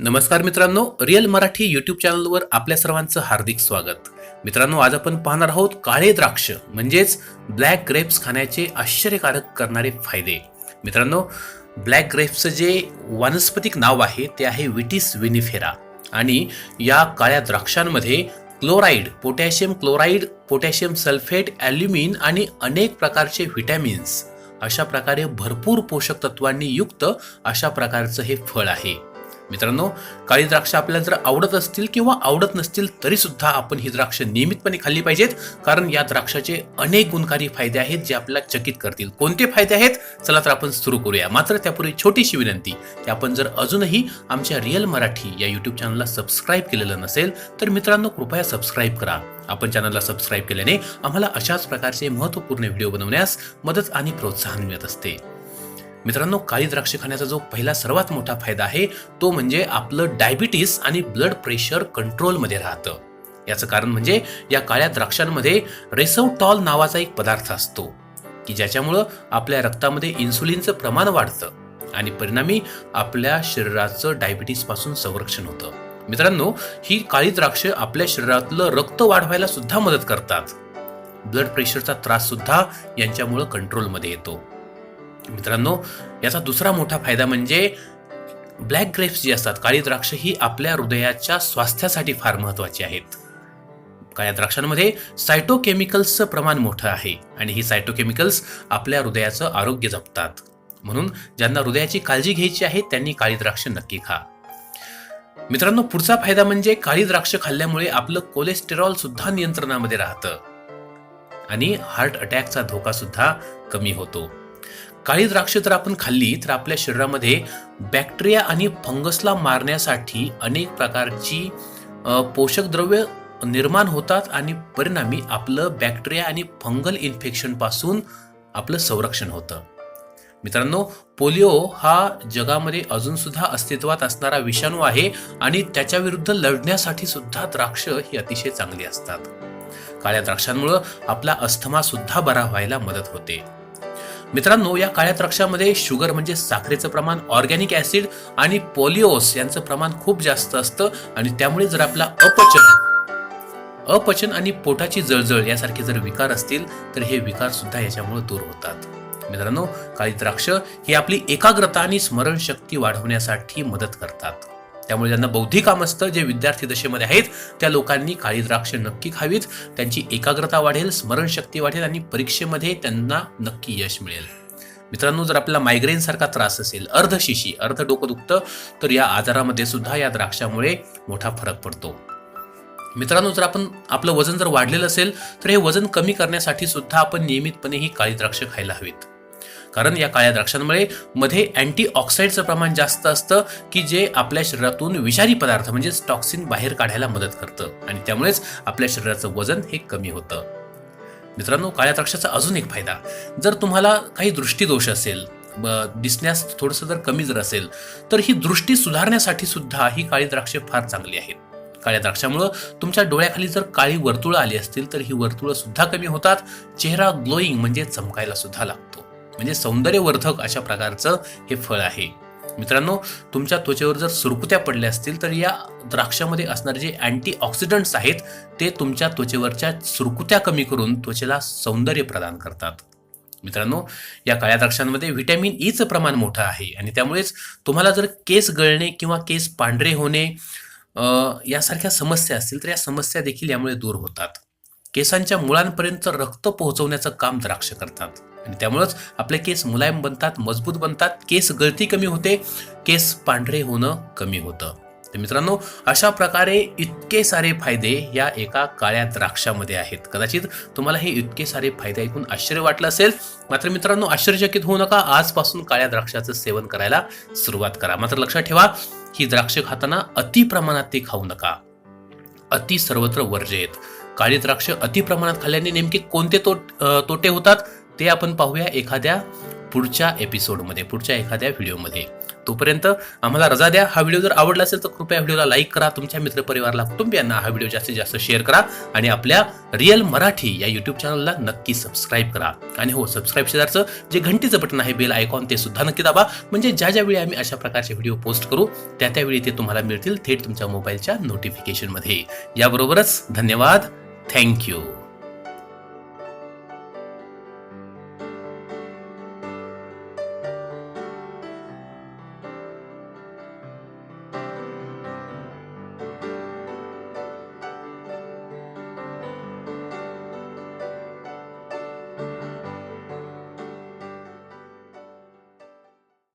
नमस्कार मित्रांनो real Marathi YouTube चॅनलवर आपल्या सर्वांचं हार्दिक स्वागत. मित्रांनो आज आपण पाहणार आहोत काळे द्राक्ष म्हणजेच ब्लॅक ग्रेप्स खाण्याचे आश्चर्यकारक करणारे फायदे. मित्रांनो ब्लॅक ग्रेप्सचं जे वनस्पतिक नाव आहे ते आहे विटिस विनिफेरा. आणि या काळ्या द्राक्षांमध्ये chloride potassium chloride potassium sulphate ॲल्युमिन आणि अनेक प्रकारचे व्हिटॅमिन्स अशा प्रकारे भरपूर पोषक तत्वांनी युक्त अशा प्रकारचं हे फळ आहे. मित्रांनो काळी द्राक्ष आपल्याला जर आवडत असतील किंवा आवडत नसतील तरी सुद्धा आपण ही द्राक्ष नियमितपणे खाल्ली पाहिजेत. कारण या द्राक्षाचे अनेक गुणकारी फायदे आहेत जे आपल्याला चकित करतील. कोणते फायदे आहेत? चला तर आपण सुरू करूया. मात्र त्यापूर्वी छोटीशी विनंती की आपण जर अजूनही आमच्या रिअल मराठी या युट्यूब चॅनलला सबस्क्राईब केलेलं नसेल तर मित्रांनो कृपया सबस्क्राईब करा. आपण चॅनलला सबस्क्राईब केल्याने आम्हाला अशाच प्रकारचे महत्त्वपूर्ण व्हिडिओ बनवण्यास मदत आणि प्रोत्साहन मिळत असते. मित्रांनो काळी द्राक्ष खाण्याचा जो पहिला सर्वात मोठा फायदा आहे तो म्हणजे आपलं डायबिटीस आणि ब्लड प्रेशर कंट्रोलमध्ये राहतं. याचं कारण म्हणजे या काळ्या द्राक्षांमध्ये रेसोटॉल नावाचा एक पदार्थ असतो की ज्याच्यामुळं आपल्या रक्तामध्ये इन्सुलिनचं प्रमाण वाढतं आणि परिणामी आपल्या शरीराचं डायबिटीसपासून संरक्षण होतं. मित्रांनो ही काळी द्राक्ष आपल्या शरीरातलं रक्त वाढवायला सुद्धा मदत करतात. ब्लड प्रेशरचा त्रास सुद्धा यांच्यामुळं कंट्रोलमध्ये येतो. मित्रांनो याचा दुसरा मोठा फायदा म्हणजे ब्लॅक ग्रेप्स जी असतात काळी द्राक्ष ही आपल्या हृदयाच्या स्वास्थ्यासाठी फार महत्वाची आहेत. काळ्या द्राक्षांमध्ये सायटोकेमिकल्सचं प्रमाण मोठं आहे आणि ही सायटोकेमिकल्स आपल्या हृदयाचं आरोग्य जपतात. म्हणून ज्यांना हृदयाची काळजी घ्यायची आहे त्यांनी काळी द्राक्ष नक्की खा. मित्रांनो पुढचा फायदा म्हणजे काळी द्राक्ष खाल्ल्यामुळे आपलं कोलेस्टेरॉल सुद्धा नियंत्रणामध्ये राहतं. आणि हार्ट अटॅकचा धोका सुद्धा कमी होतो. काळी द्राक्ष जर आपण खाल्ली तर आपल्या शरीरामध्ये बॅक्टेरिया आणि फंगसला मारण्यासाठी अनेक प्रकारची पोषक द्रव्य निर्माण होतात आणि परिणामी आपलं बॅक्टेरिया आणि फंगल इन्फेक्शनपासून आपलं संरक्षण होतं. मित्रांनो पोलिओ हा जगामध्ये अजून सुद्धा अस्तित्वात असणारा विषाणू आहे आणि त्याच्या विरुद्ध लढण्यासाठी सुद्धा द्राक्ष ही अतिशय चांगली असतात. काळ्या द्राक्षांमुळं आपला अस्थमा सुद्धा बरा व्हायला मदत होते. मित्रांनो या काळ्या द्राक्षामध्ये शुगर म्हणजे साखरेचं प्रमाण ऑर्गॅनिक ऍसिड आणि पोलिओस यांचं प्रमाण खूप जास्त असतं आणि त्यामुळे जर आपला अपचन अपचन आणि पोटाची जळजळ यासारखे जर विकार असतील तर हे विकार सुद्धा याच्यामुळे दूर होतात. मित्रांनो काळी द्राक्ष ही आपली एकाग्रता आणि स्मरणशक्ती वाढवण्यासाठी मदत करतात. त्यामुळे ज्यांना बौद्धिक काम असतं जे विद्यार्थी दशेमध्ये आहेत त्या लोकांनी काळी द्राक्ष नक्की खावीत त्यांची एकाग्रता वाढेल स्मरणशक्ती वाढेल आणि परीक्षेमध्ये त्यांना नक्की यश मिळेल. मित्रांनो जर आपल्याला मायग्रेन सारखा त्रास असेल अर्धशिशी अर्ध डोकं दुखतं तर या आजारामध्ये सुद्धा या द्राक्षामुळे मोठा फरक पडतो. मित्रांनो जर आपण आपलं वजन जर वाढलेलं असेल तर हे वजन कमी करण्यासाठी सुद्धा आपण नियमितपणे ही काळी द्राक्ष खायला हवीत. कारण या काळ्या द्राक्षांमुळे मध्ये अँटीऑक्साईडचं प्रमाण जास्त असतं की जे आपल्या शरीरातून विषारी पदार्थ म्हणजेच टॉक्सिन बाहेर काढायला मदत करतं. आणि त्यामुळेच आपल्या शरीराचं वजन हे कमी होतं. मित्रांनो काळ्या द्राक्षाचा अजून एक फायदा. जर तुम्हाला काही दृष्टीदोष असेल ब- दिसण्यास थोडंसं जर कमी जर असेल तर ही दृष्टी सुधारण्यासाठी सुद्धा ही काळी द्राक्षे फार चांगली आहेत. काळ्या द्राक्षामुळं तुमच्या डोळ्याखाली जर काळी वर्तुळं आली असतील तर ही वर्तुळं सुद्धा कमी होतात. चेहरा ग्लोईंग म्हणजे चमकायला सुद्धा लागतो. म्हणजे सौंदर्यवर्धक अशा प्रकारचं हे फळ आहे. मित्रांनो तुमच्या त्वचेवर जर सुरकुत्या पडल्या असतील तर या द्राक्षामध्ये असणारे जे अँटी ऑक्सिडंट्स आहेत ते तुमच्या त्वचेवरच्या सुरकुत्या कमी करून त्वचेला सौंदर्य प्रदान करतात. मित्रांनो या काळ्या द्राक्षांमध्ये व्हिटॅमिन ईचं प्रमाण मोठं आहे आणि त्यामुळेच तुम्हाला जर केस गळणे किंवा केस पांढरे होणे यासारख्या समस्या असतील तर या समस्या देखील यामुळे दूर होतात. केसांच्या मुळांपर्यंत रक्त पोहोचवण्याचं काम द्राक्ष करतात. आणि त्यामुळंच आपले केस मुलायम बनतात मजबूत बनतात. केस गळती कमी होते केस पांढरे होणं कमी होतं. तर मित्रांनो अशा प्रकारे इतके सारे फायदे या एका काळ्या द्राक्षामध्ये आहेत. कदाचित तुम्हाला हे इतके सारे फायदे ऐकून आश्चर्य वाटलं असेल. मात्र मित्रांनो आश्चर्यचकित होऊ नका. आजपासून काळ्या द्राक्षाचं सेवन करायला सुरुवात करा. मात्र लक्षात ठेवा ही द्राक्ष खाताना अति प्रमाणात ते खाऊ नका. अति सर्वत्र वर्जेत. काळी द्राक्ष अति प्रमाणात खाल्ल्याने नेमके कोणते तोट तोटे होतात ते आपण पाहूया एखाद्या पुढच्या एपिसोडमध्ये पुढच्या एखाद्या व्हिडिओमध्ये. तोपर्यंत आम्हाला रजा द्या. हा व्हिडिओ जर आवडला असेल तर कृपया व्हिडिओला लाईक करा. तुमच्या मित्रपरिवाराला कुटुंबियांना हा व्हिडिओ जास्तीत जास्त शेअर करा आणि आपल्या रिअल मराठी या युट्यूब चॅनलला नक्की सबस्क्राईब करा. आणि हो सबस्क्राईब शेजारचं जे घंटीचं बटन आहे बेल आयकॉन ते सुद्धा नक्की दाबा. म्हणजे ज्या ज्या वेळी आम्ही अशा प्रकारचे व्हिडिओ पोस्ट करू त्या त्यावेळी ते तुम्हाला मिळतील थेट तुमच्या मोबाईलच्या नोटिफिकेशनमध्ये याबरोबरच धन्यवाद. Thank you.